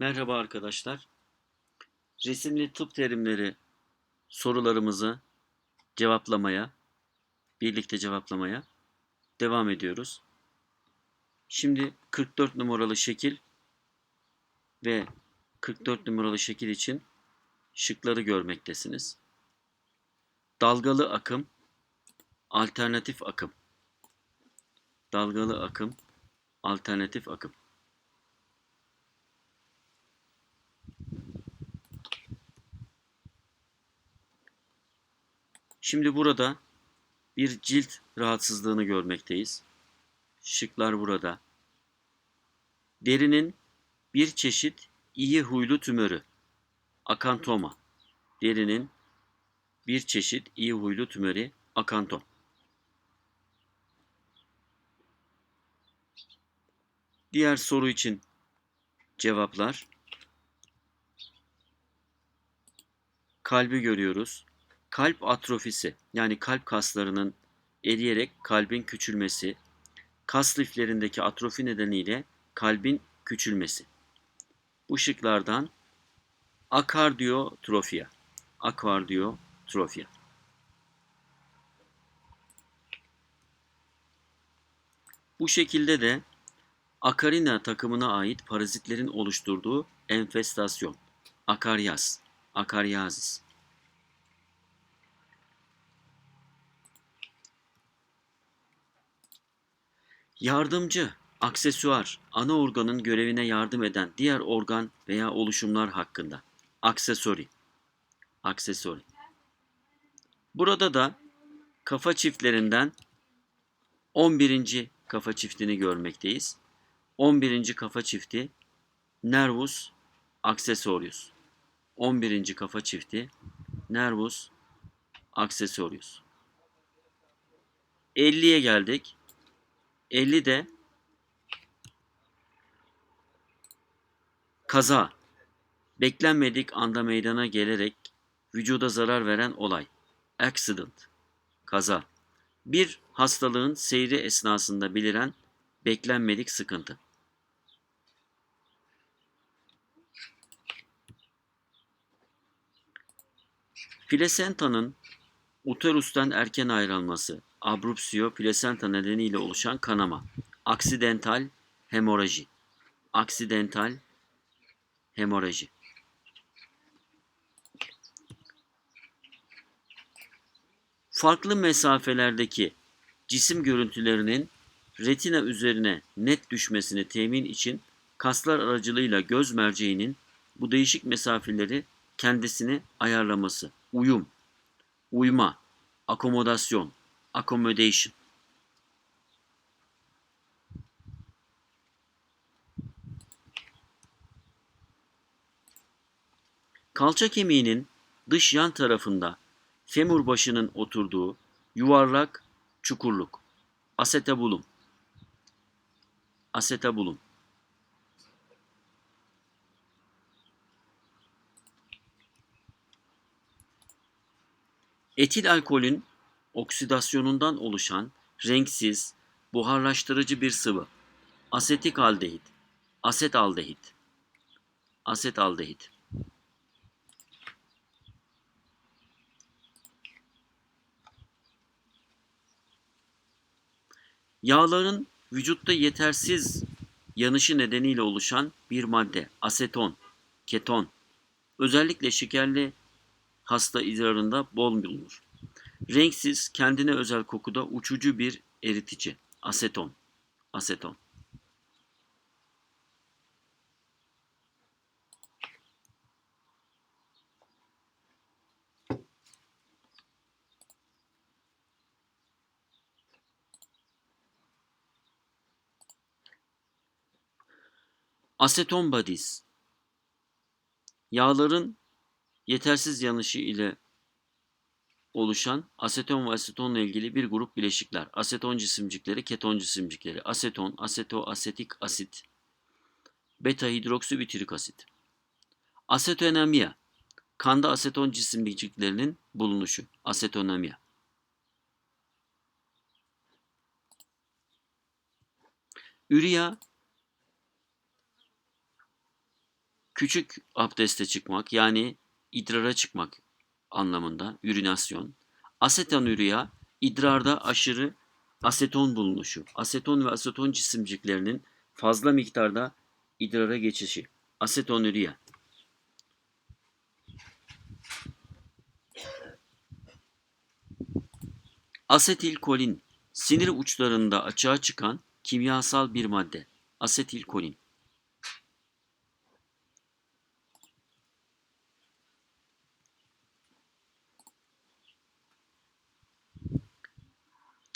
Merhaba arkadaşlar. Resimli tıp terimleri sorularımızı cevaplamaya, birlikte cevaplamaya devam ediyoruz. Şimdi 44 numaralı şekil ve 44 numaralı şekil için şıkları görmektesiniz. Dalgalı akım, alternatif akım. Dalgalı akım, alternatif akım. Şimdi burada bir cilt rahatsızlığını görmekteyiz. Şıklar burada. Derinin bir çeşit iyi huylu tümörü. Akantoma. Derinin bir çeşit iyi huylu tümörü akantom. Diğer soru için cevaplar. Kalbi görüyoruz. Kalp atrofisi yani kalp kaslarının eriyerek kalbin küçülmesi, kas liflerindeki atrofi nedeniyle kalbin küçülmesi. Bu şıklardan akardiyotrofya, akardiyotrofya. Bu şekilde de akarina takımına ait parazitlerin oluşturduğu enfestasyon, akaryaz, akaryazis. Yardımcı, aksesuar, ana organın görevine yardım eden diğer organ veya oluşumlar hakkında. Aksesori. Aksesori. Burada da kafa çiftlerinden 11. kafa çiftini görmekteyiz. 11. kafa çifti Nervus accessorius. 11. kafa çifti Nervus accessorius. 50'ye geldik. 50 de kaza. Beklenmedik anda meydana gelerek vücuda zarar veren olay. Accident. Kaza. Bir hastalığın seyri esnasında beliren beklenmedik sıkıntı. Plasentanın uterustan erken ayrılması, abrupsiyo plasenta nedeniyle oluşan kanama, aksidental hemoraji, aksidental hemoraji. Farklı mesafelerdeki cisim görüntülerinin retina üzerine net düşmesini temin için kaslar aracılığıyla göz merceğinin bu değişik mesafeleri kendisini ayarlaması, uyum, uyma, akomodasyon, accommodation. Kalça kemiğinin dış yan tarafında femur başının oturduğu yuvarlak çukurluk. Asetabulum. Asetabulum. Etil alkolün oksidasyonundan oluşan renksiz, buharlaştırıcı bir sıvı. Asetik aldehit, aset aldehit, aset aldehit. Yağların vücutta yetersiz yanışı nedeniyle oluşan bir madde, aseton, keton. Özellikle şekerli hasta idrarında bol bulunur. Renksiz, kendine özel kokuda uçucu bir eritici. Aseton. Aseton. Aseton bodies. Yağların yetersiz yanışı ile oluşan aseton ve asetonla ilgili bir grup bileşikler. Aseton cisimcikleri, keton cisimcikleri. Aseton, asetoasetik asit, beta hidroksibütirik asit. Asetonemia, kanda aseton cisimciklerinin bulunuşu. Asetonemia. Üriya, Küçük abdeste çıkmak yani idrara çıkmak anlamında ürinasyon. Asetonüria idrarda aşırı aseton bulunuşu. Aseton ve aseton cisimciklerinin fazla miktarda idrara geçişi. Asetonüria. Asetilkolin sinir uçlarında açığa çıkan kimyasal bir madde. Asetilkolin.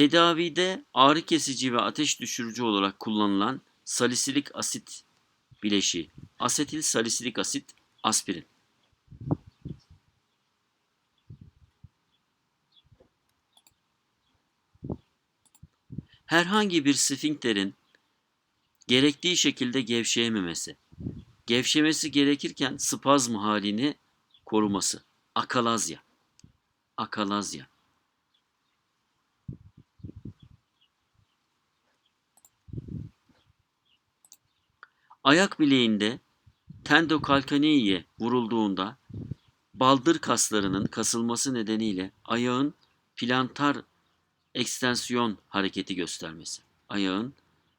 Tedavide ağrı kesici ve ateş düşürücü olarak kullanılan salisilik asit bileşiği. Asetil salisilik asit aspirin. Herhangi bir sfinkterin gerektiği şekilde gevşeyememesi. Gevşemesi gerekirken spazm halini koruması. Akalazya. Akalazya. Ayak bileğinde tendokalkaneiye vurulduğunda baldır kaslarının kasılması nedeniyle ayağın plantar ekstensiyon hareketi göstermesi. Ayağın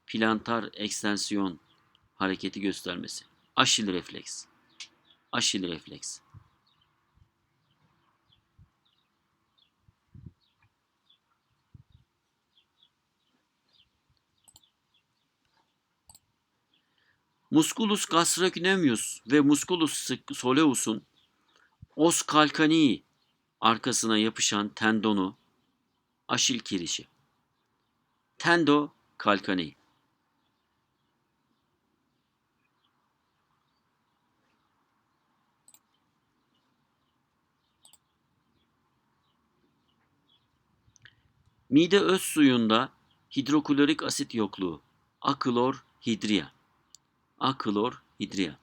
plantar ekstensiyon hareketi göstermesi. Aşil refleks. Aşil refleks. Musculus gastrocnemius ve Musculus soleus'un os calcanei arkasına yapışan tendonu aşil kirişi. Tendo calcanei. Mide öz suyunda hidroklorik asit yokluğu. Aklor hidriya. Aklor hidriya.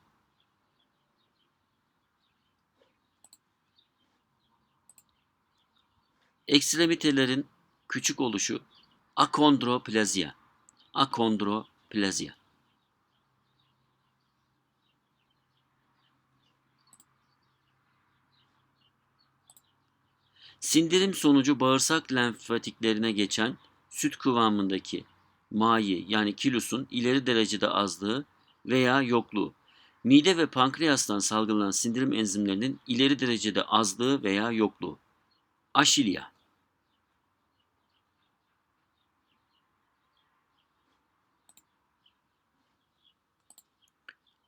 Ekstremitelerin küçük oluşu akondroplazya. Akondroplazya. Sindirim sonucu bağırsak lenfatiklerine geçen süt kıvamındaki mayi yani kilusun ileri derecede azlığı veya yokluğu. Mide ve pankreastan salgılanan sindirim enzimlerinin ileri derecede azlığı veya yokluğu. Aşilya.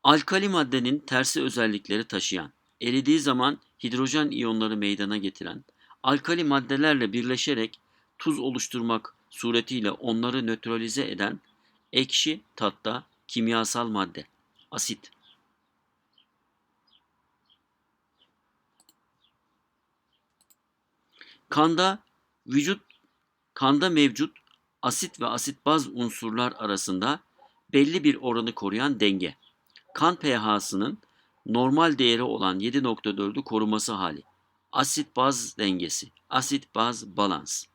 Alkali maddenin tersi özellikleri taşıyan, eridiği zaman hidrojen iyonları meydana getiren, alkali maddelerle birleşerek tuz oluşturmak suretiyle onları nötralize eden ekşi tatta kimyasal madde, asit. Kanda vücut kanda mevcut asit ve asit baz unsurlar arasında belli bir oranı koruyan denge. Kan pH'sının normal değeri olan 7.4'ü koruması hali. Asit baz dengesi. Asit baz balans.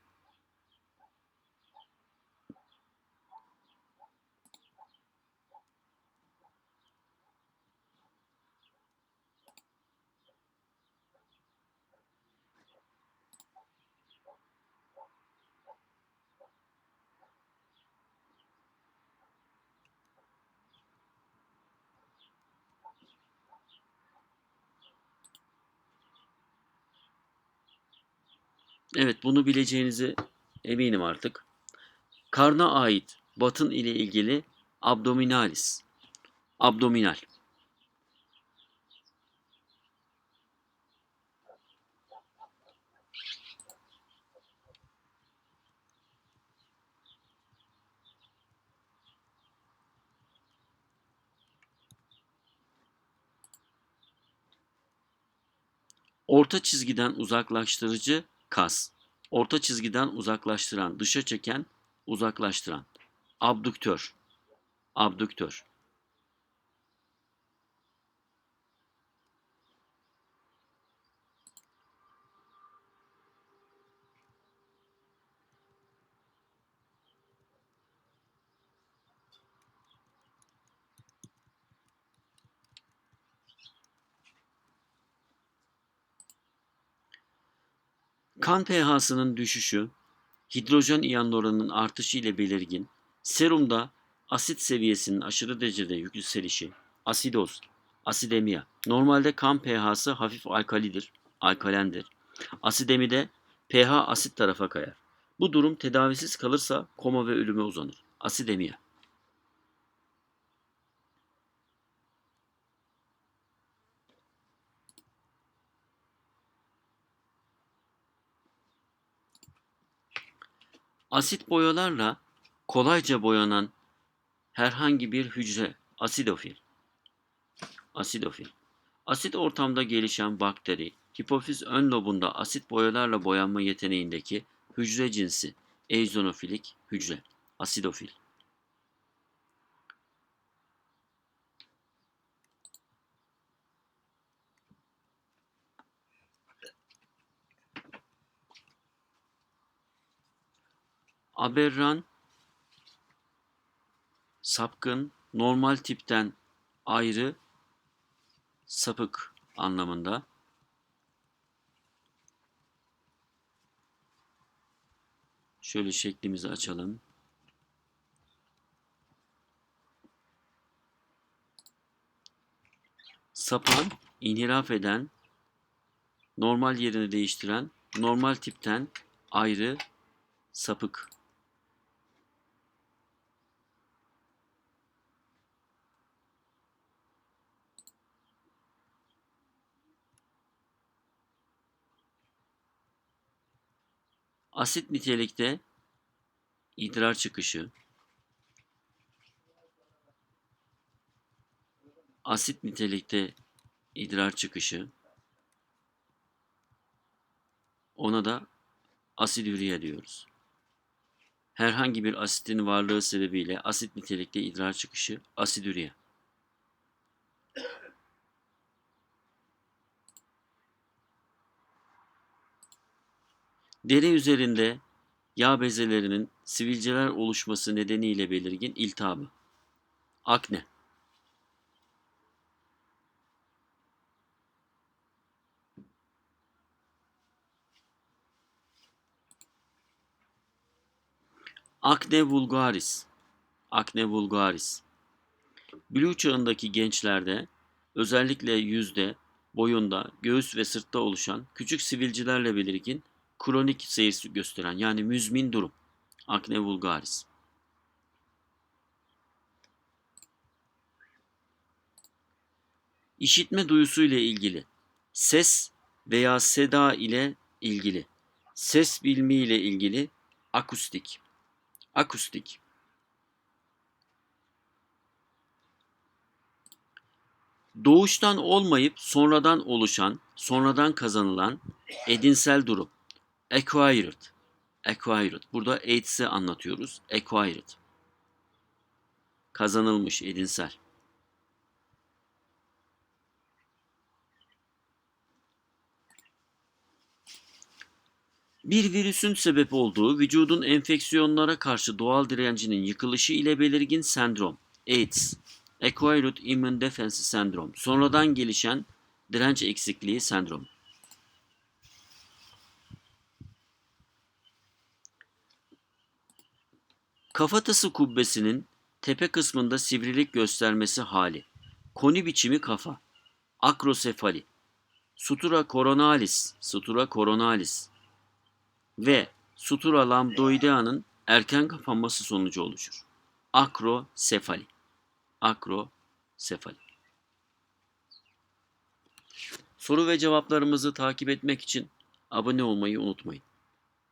Evet bunu bileceğinizi eminim artık. Karna ait batın ile ilgili abdominalis. Abdominal. Orta çizgiden uzaklaştırıcı kas. Orta çizgiden uzaklaştıran, dışa çeken, uzaklaştıran. Abduktör. Abduktör. Kan pH'sının düşüşü, hidrojen iyonlarının artışı ile belirgin, serumda asit seviyesinin aşırı derecede yükselişi, asidoz, asidemia. Normalde kan pH'sı hafif alkalidir, alkalendir. Asidemide pH asit tarafa kayar. Bu durum tedavisiz kalırsa koma ve ölüme uzanır. Asidemia. Asit boyalarla kolayca boyanan herhangi bir hücre asidofil. Asidofil. Asit ortamda gelişen bakteri, hipofiz ön lobunda asit boyalarla boyanma yeteneğindeki hücre cinsi eozinofilik hücre, asidofil. Aberran, sapkın, normal tipten ayrı, sapık anlamında. Şöyle şeklimizi açalım. Sapan, inhiraf eden, normal yerini değiştiren, normal tipten ayrı, sapık. Asit nitelikte idrar çıkışı, asit nitelikte idrar çıkışı, ona da asidüriye diyoruz. Herhangi bir asitin varlığı sebebiyle asit nitelikte idrar çıkışı asidüriye. Deri üzerinde yağ bezelerinin sivilceler oluşması nedeniyle belirgin iltihabı. Akne. Akne vulgaris. Akne vulgaris. Blue çağındaki gençlerde özellikle yüzde, boyunda, göğüs ve sırtta oluşan küçük sivilcelerle belirgin kronik seyir gösteren yani müzmin durum. Akne vulgaris. İşitme duyusu ile ilgili. Ses veya seda ile ilgili. Ses bilimi ile ilgili akustik. Akustik. Doğuştan olmayıp sonradan oluşan, sonradan kazanılan edinsel durum. Acquired. Acquired. Burada AIDS'i anlatıyoruz. Acquired. Kazanılmış, edinsel. Bir virüsün sebep olduğu vücudun enfeksiyonlara karşı doğal direncinin yıkılışı ile belirgin sendrom. AIDS. Acquired Immune Defense Sendrom. Sonradan gelişen direnç eksikliği sendromu. Kafatası kubbesinin tepe kısmında sivrilik göstermesi hali. Koni biçimi kafa. Akrosefali. Sutura coronalis, sutura coronalis ve sutura lambdoidea'nın erken kapanması sonucu oluşur. Akrosefali. Akrosefali. Soru ve cevaplarımızı takip etmek için abone olmayı unutmayın.